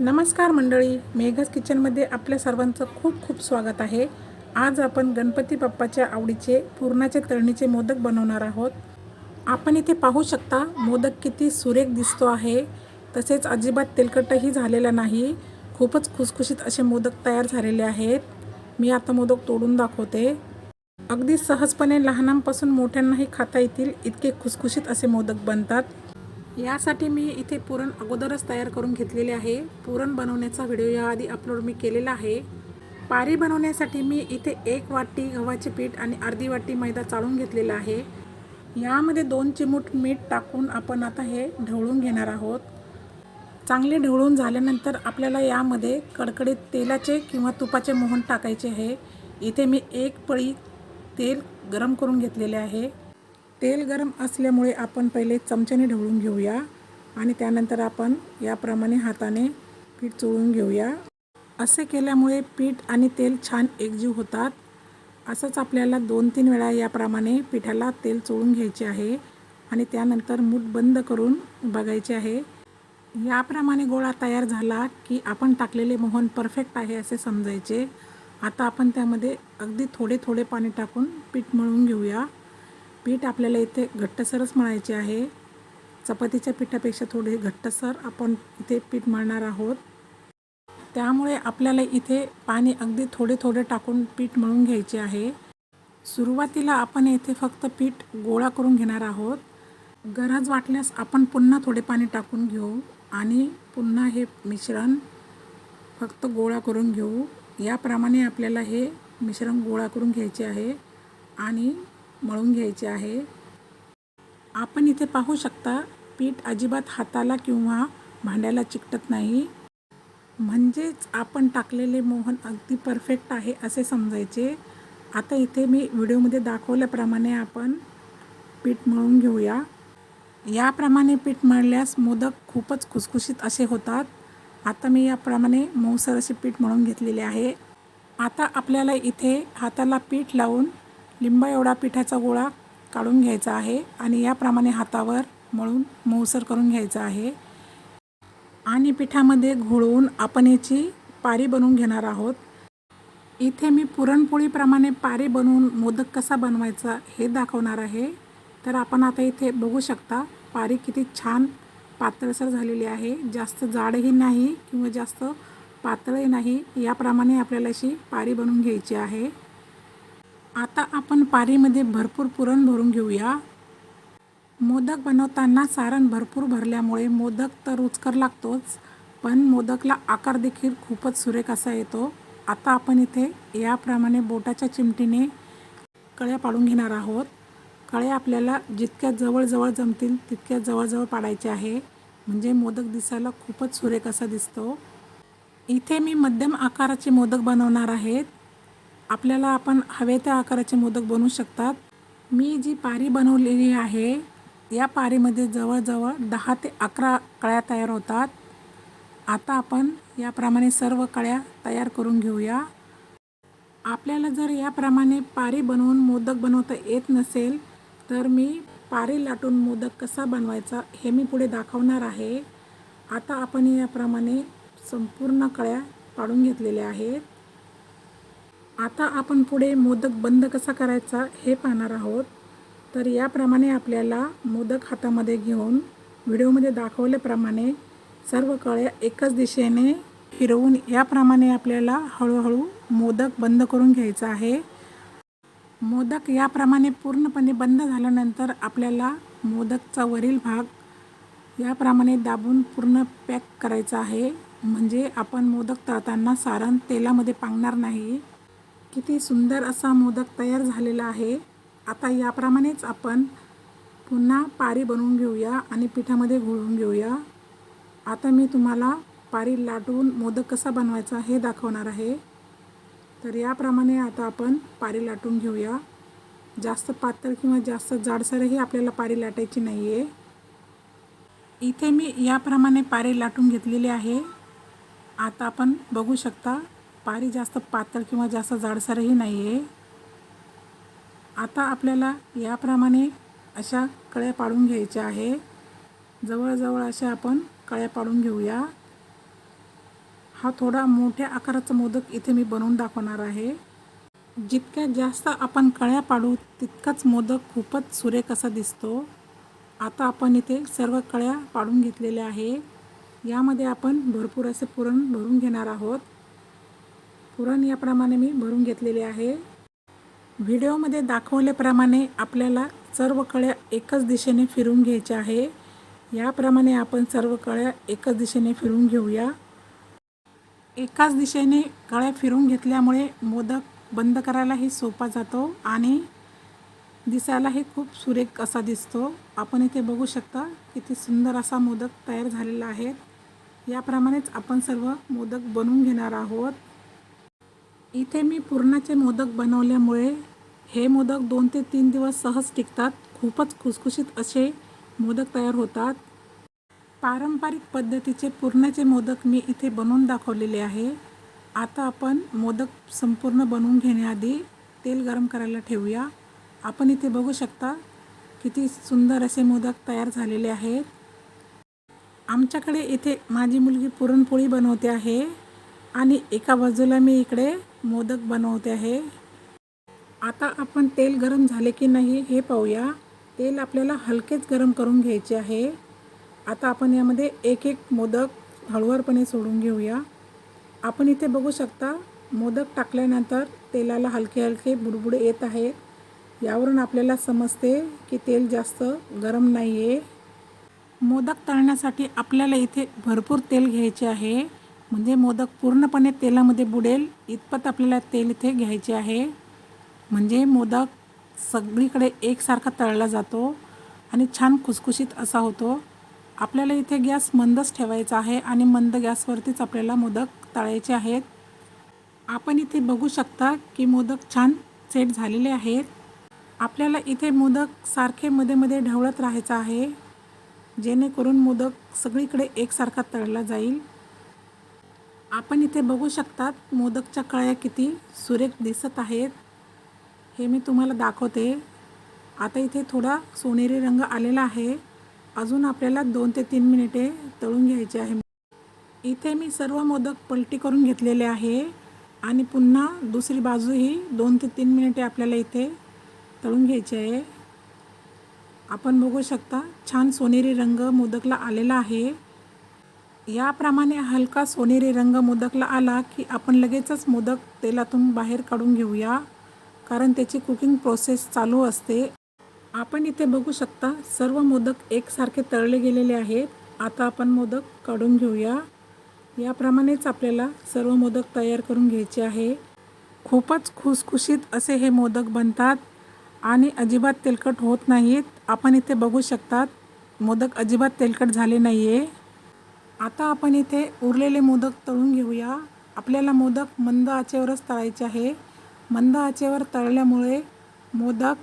नमस्कार मंडळी मेघस किचनमध्ये आपल्या सर्वांचं खूप खूप स्वागत आहे. आज आपण गणपती बाप्पाच्या आवडीचे पूर्णाचे तळणीचे मोदक बनवणार आहोत. आपण इथे पाहू शकता मोदक किती सुरेख दिसतो आहे. तसेच अजिबात तेलकटही झालेला नाही. खूपच खुसखुशीत असे मोदक तयार झालेले आहेत. मी आता मोदक तोडून दाखवते. अगदी सहजपणे लहानांपासून मोठ्यांनाही खाता येतील इतके खुसखुशीत असे मोदक बनतात. यासाठी मी इथे पुरण अगोदरच तयार करून घेतलेले आहे. पुरण बनवण्याचा व्हिडिओ याआधी अपलोड मी केलेला आहे. पारी बनवण्यासाठी मी इथे एक वाटी गव्हाचे पीठ आणि अर्धी वाटी मैदा चाळून घेतलेला आहे. यामध्ये दोन चिमूट मीठ टाकून आपण आता हे ढवळून घेणार आहोत. चांगले ढवळून झाल्यानंतर आपल्याला यामध्ये कडकडीत तेलाचे किंवा तुपाचे मोहन टाकायचे आहे. इथे मी एक पळी तेल गरम करून घेतलेले आहे. तेल गरम असल्यामुळे आपण पहिले चमच्याने ढवळून घेऊया आणि त्यानंतर आपण याप्रमाणे हाताने पीठ चोळून घेऊया. असे केल्यामुळे पीठ आणि तेल छान एकजीव होतात. असंच आपल्याला दोन तीन वेळा याप्रमाणे पिठाला तेल चोळून घ्यायचे आहे आणि त्यानंतर मूठ बंद करून बघायचे आहे. याप्रमाणे गोळा तयार झाला की आपण टाकलेले मोहन परफेक्ट आहे असे समजायचे. आता आपण त्यामध्ये अगदी थोडे थोडे पाणी टाकून पीठ मळून घेऊया. पीठ आपल्याला इथे घट्टसरच मळायचे आहे. चपातीच्या पिठापेक्षा थोडे घट्टसर आपण इथे पीठ मळणार आहोत. त्यामुळे आपल्याला इथे पाणी अगदी थोडे थोडे टाकून पीठ मळून घ्यायचे आहे. सुरुवातीला आपण येथे फक्त पीठ गोळा करून घेणार आहोत. गरज वाटल्यास आपण पुन्हा थोडे पाणी टाकून घेऊ आणि पुन्हा हे मिश्रण फक्त गोळा करून घेऊ. याप्रमाणे आपल्याला हे मिश्रण गोळा करून घ्यायचे आहे आणि मळून घ्यायचे आहे. आपण इथे पाहू शकता पीठ अजिबात हाताला किंवा भांड्याला चिकटत नाही. म्हणजेच आपण टाकलेले मोहन अगदी परफेक्ट आहे असे समजायचे. आता इथे मी व्हिडिओमध्ये दाखवल्याप्रमाणे आपण पीठ मळून घेऊया. याप्रमाणे पीठ मळल्यास मोदक खूपच खुसखुशीत असे होतात. आता मी याप्रमाणे मऊसर असे पीठ मळून घेतलेले आहे. आता आपल्याला इथे हाताला पीठ लावून लिंबा एवढा पिठाचा गोळा काढून घ्यायचा आहे आणि याप्रमाणे हातावर मळून मऊसर करून घ्यायचा आहे. आणि पिठामध्ये घोळवून आपण याची पारी बनवून घेणार आहोत. इथे मी पुरणपोळीप्रमाणे पारी बनवून मोदक कसा बनवायचा हे दाखवणार आहे. तर आपण आता इथे बघू शकता पारी किती छान पातळसर झालेली आहे. जास्त जाडही नाही किंवा जास्त पातळही नाही. याप्रमाणे आपल्याला अशी पारी बनवून घ्यायची आहे. आता आपण पारीमध्ये भरपूर पुरण भरून घेऊया. मोदक बनवताना सारण भरपूर भरल्यामुळे मोदक तर रुचकर लागतोच पण मोदकला आकार देखील खूपच सुरेख असा येतो. आता आपण इथे याप्रमाणे बोटाच्या चिमटीने कळ्या पाडून घेणार आहोत. कळ्या आपल्याला जितक्या जवळजवळ जमतील तितक्या जवळजवळ पाडायचे आहे. म्हणजे मोदक दिसायला खूपच सुरेख असा दिसतो. इथे मी मध्यम आकाराचे मोदक बनवणार आहेत आपल्याला आपण हवे त्या आकाराचे मोदक बनवू शकतात. मी जी पारी बनवलेली आहे या पारीमध्ये जवळजवळ दहा ते अकरा कळ्या तयार होतात. आता आपण याप्रमाणे सर्व कळ्या तयार करून घेऊया. आपल्याला जर याप्रमाणे पारी बनवून मोदक बनवता येत नसेल तर मी पारी लाटून मोदक कसा बनवायचा हे मी पुढे दाखवणार आहे. आता आपण याप्रमाणे संपूर्ण कळ्या पाडून घेतलेल्या आहेत. आता आपण पुढे मोदक बंद कसा करायचा हे पाहणार आहोत. तर याप्रमाणे आपल्याला मोदक हातामध्ये घेऊन व्हिडिओमध्ये दाखवल्याप्रमाणे सर्व कळ्या एकच दिशेने फिरवून याप्रमाणे आपल्याला हळूहळू मोदक बंद करून घ्यायचा आहे. मोदक याप्रमाणे पूर्णपणे बंद झाल्यानंतर आपल्याला मोदकचा वरील भाग याप्रमाणे दाबून पूर्ण पॅक करायचा आहे. म्हणजे आपण मोदक तळताना सारण तेलामध्ये पांगणार नाही. किती सुंदर असा मोदक तयार झालेला आहे. आता याप्रमाणेच आपण पुन्हा पारी बनवून घेऊया आणि पिठामध्ये घोळून घेऊया. आता मी तुम्हाला पारी लाटून मोदक कसा बनवायचा हे दाखवणार आहे. तर याप्रमाणे आता आपण पारी लाटून घेऊया. जास्त पातळ किंवा जास्त जाडसरही आपल्याला पारी लाटायची नाही आहे इथे मी याप्रमाणे पारी लाटून घेतलेली आहे. आता आपण बघू शकता पारी जास्त पातळ किंवा जास्त जाडसरही नाही आहे आता आपल्याला याप्रमाणे अशा कळ्या पाडून घ्यायच्या आहे. जवळजवळ अशा आपण कळ्या पाडून घेऊया. हा थोडा मोठ्या आकाराचा मोदक इथे मी बनवून दाखवणार आहे. जितक्या जास्त आपण कळ्या पाडू तितकाच मोदक खूपच सुरेख असा दिसतो. आता आपण इथे सर्व कळ्या पाडून घेतलेल्या आहे. यामध्ये आपण भरपूर असे पुरण भरून घेणार आहोत. पुरण याप्रमाणे मी भरून घेतलेले आहे. व्हिडिओमध्ये दाखवल्याप्रमाणे आपल्याला सर्व कळ्या एकच दिशेने फिरून घ्यायच्या आहे. याप्रमाणे आपण सर्व कळ्या एकच दिशेने फिरून घेऊया. एकाच दिशेने कळ्या फिरून घेतल्यामुळे मोदक बंद करायलाही सोपा जातो आणि दिसायलाही खूप सुरेख असा दिसतो. आपण इथे बघू शकता किती सुंदर असा मोदक तयार झालेला आहे. याप्रमाणेच आपण सर्व मोदक बनवून घेणार आहोत. इथे मी पुरणाचे मोदक बनवल्यामुळे हे मोदक दोन ते तीन दिवस सहज टिकतात. खूपच खुसखुशीत असे मोदक तयार होतात. पारंपरिक पद्धतीचे पुरणाचे मोदक मी इथे बनवून दाखवलेले आहे. आता आपण मोदक संपूर्ण बनवून घेण्याआधी तेल गरम करायला ठेवूया. आपण इथे बघू शकता किती सुंदर असे मोदक तयार झालेले आहेत. आमच्याकडे इथे माझी मुलगी पुरणपोळी बनवते आहे. आणि एका बाजूला मी इकडे मोदक बनवते आहे. आता आपण तेल गरम झाले की नाही हे पाहूया. तेल आपल्याला हलकेच गरम करून घ्यायचे आहे. आता आपण यामध्ये एक एक मोदक हळूवारपणे सोडून घेऊया. आपण इथे बघू शकता मोदक टाकल्यानंतर तेलाला हलके हलके बुडबुडे येत आहेत. यावरून आपल्याला समजते की तेल जास्त गरम नाही आहे मोदक तळण्यासाठी आपल्याला इथे भरपूर तेल घ्यायचे आहे. म्हणजे मोदक पूर्णपणे तेलामध्ये बुडेल. इतपत आपल्याला तेल इथे घ्यायचे आहे. म्हणजे मोदक सगळीकडे एकसारखा तळला जातो आणि छान खुसखुशीत असा होतो. आपल्याला इथे गॅस मंदच ठेवायचा आहे आणि मंद गॅसवरतीच आपल्याला मोदक तळायचे आहेत. आपण इथे बघू शकता की मोदक छान सेट झालेले आहेत. आपल्याला इथे मोदक सारखे मध्ये मध्ये ढवळत राहायचं आहे. जेणेकरून मोदक सगळीकडे एकसारखा तळला जाईल. आपण इथे बघू शकतात मोदकच्या कळ्या किती सुरेख दिसत आहेत. हे मी तुम्हाला दाखवते. आता इथे थोडा सोनेरी रंग आलेला आहे. अजून आपल्याला दोन ते तीन मिनिटे तळून घ्यायचे आहे. इथे मी सर्व मोदक पलटी करून घेतलेले आहे आणि पुन्हा दुसरी बाजूही दोन ते तीन मिनिटे आपल्याला इथे तळून घ्यायची आहे. आपण बघू शकता छान सोनेरी रंग मोदकला आलेला आहे. याप्रमाणे हलका सोनेरी रंग मोदकला आला की आपण लगेचच मोदक तेलातून बाहेर काढून घेऊया कारण त्याची कुकिंग प्रोसेस चालू असते. आपण इथे बघू शकता सर्व मोदक एकसारखे तळले गेलेले आहेत. आता आपण मोदक काढून घेऊया. याप्रमाणेच आपल्याला सर्व मोदक तयार करून घ्यायचे आहे. खूपच खुसखुशीत असे हे मोदक बनतात आणि अजिबात तेलकट होत नाहीत. आपण इथे बघू शकतात मोदक अजिबात तेलकट झाले नाही आहे आता आपण इथे उरलेले मोदक तळून घेऊया. आपल्याला मोदक मंद आचेवरच तळायचे आहे. मंद आचेवर तळल्यामुळे मोदक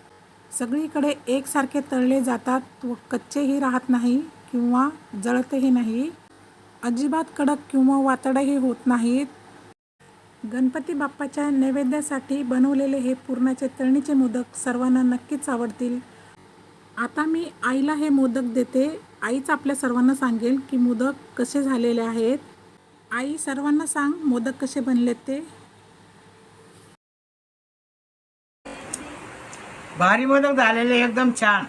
सगळीकडे एकसारखे तळले जातात व कच्चेही राहत नाही किंवा जळतही नाही. अजिबात कडक किंवा वातडही होत नाहीत. गणपती बाप्पाच्या नैवेद्यासाठी बनवलेले हे पुरणाचे तळणीचे मोदक सर्वांना नक्कीच आवडतील. आता मी आईला हे मोदक देते. आईच आपल्या सर्वांना सांगेल की मोदक कसे झालेले आहेत. आई सर्वांना सांग मोदक कसे बनलेत ते. भारी मोदक झालेले एकदम छान.